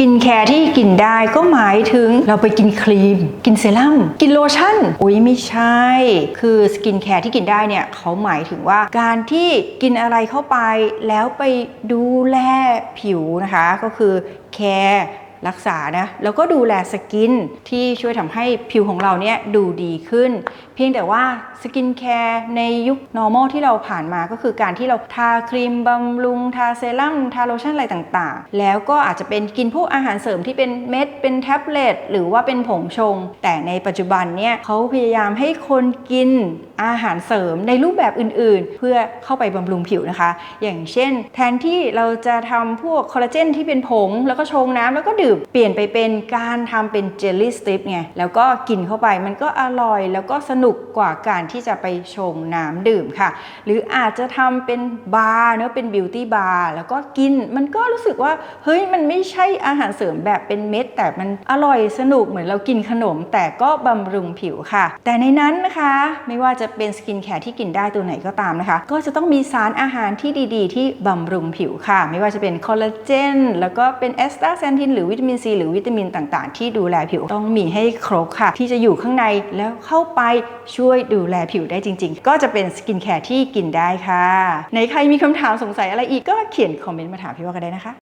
กินแคร์ที่กินได้ก็หมายถึงเราไปกินครีม กินเซรั่มกินโลชั่นอุ้ยไม่ใช่ คือสกินแคร์ที่กินได้เนี่ยเขาหมายถึงว่าการที่กินอะไรเข้าไปแล้วไปดูแลผิวนะคะ ก็คือแคร์ รักษานะแล้วก็ดูแลสกินที่ช่วยทำให้ผิวของเราเนี่ยดูดีขึ้น เพียงแต่ว่าสกินแคร์ในยุค normal ที่เราผ่านมาก็คือการที่เราทาครีมบำรุง ทาเซรั่มทาโลชั่นอะไรต่างๆ แล้วก็อาจจะเป็นกินพวกอาหารเสริมที่เป็นเม็ด เป็นแท็บเล็ตหรือว่าเป็นผงชง แต่ในปัจจุบันเนี่ยเขาพยายามให้คนกิน อาหารเสริมในรูปแบบอื่นๆ เพื่อเข้าไปบำรุงผิวนะคะ อย่างเช่น แทนที่เราจะทำพวกคอลลาเจนที่เป็นผง แล้วก็ชงน้ำแล้วก็ดื่มเปลี่ยนไปเป็นการทำเป็นเจลลี่สติปไงแล้วก็กินเข้าไปมันก็อร่อยแล้วก็สนุกกว่าการที่จะไปชงน้ำดื่มค่ะ หรืออาจจะทำเป็นบาร์เนอะเป็นบิวตี้บาร์แล้วก็กินมันก็รู้สึกว่าเฮ้ยมันไม่ใช่อาหารเสริมแบบเป็นเม็ด แต่มันอร่อยสนุกเหมือนเรากินขนม แต่ก็บำรุงผิวค่ะ แต่ในนั้นนะคะ ไม่ว่าจะเป็นสกินแคร์ที่กินได้ตัวไหนก็ตามนะคะ ก็จะต้องมีสารอาหารที่ดีๆ ที่บำรุงผิวค่ะ ไม่ว่าจะเป็นคอลลาเจนแล้วก็เป็นแอสตาแซนทินหรือวิตามินซีหรือวิตามินต่าง ๆ ที่ดูแลผิวต้องมีให้ครบค่ะ ที่จะอยู่ข้างในแล้วเข้าไปช่วยดูแลผิวได้จริง ๆ ก็จะเป็นสกินแคร์ที่กินได้ค่ะในใครมีคำถามสงสัยอะไรอีกก็เขียนคอมเมนต์มาถามพี่ว่ากันได้นะคะ